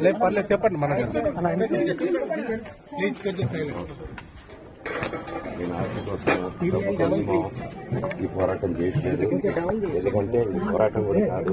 లేదు పర్లేదు చెప్పండి మనకి ప్లీజ్ కొంచెం సైలెంట్ ఈ పోరాటం చేయట్లేదు ఎందుకంటే ఈ పోరాటం కూడా కాదు.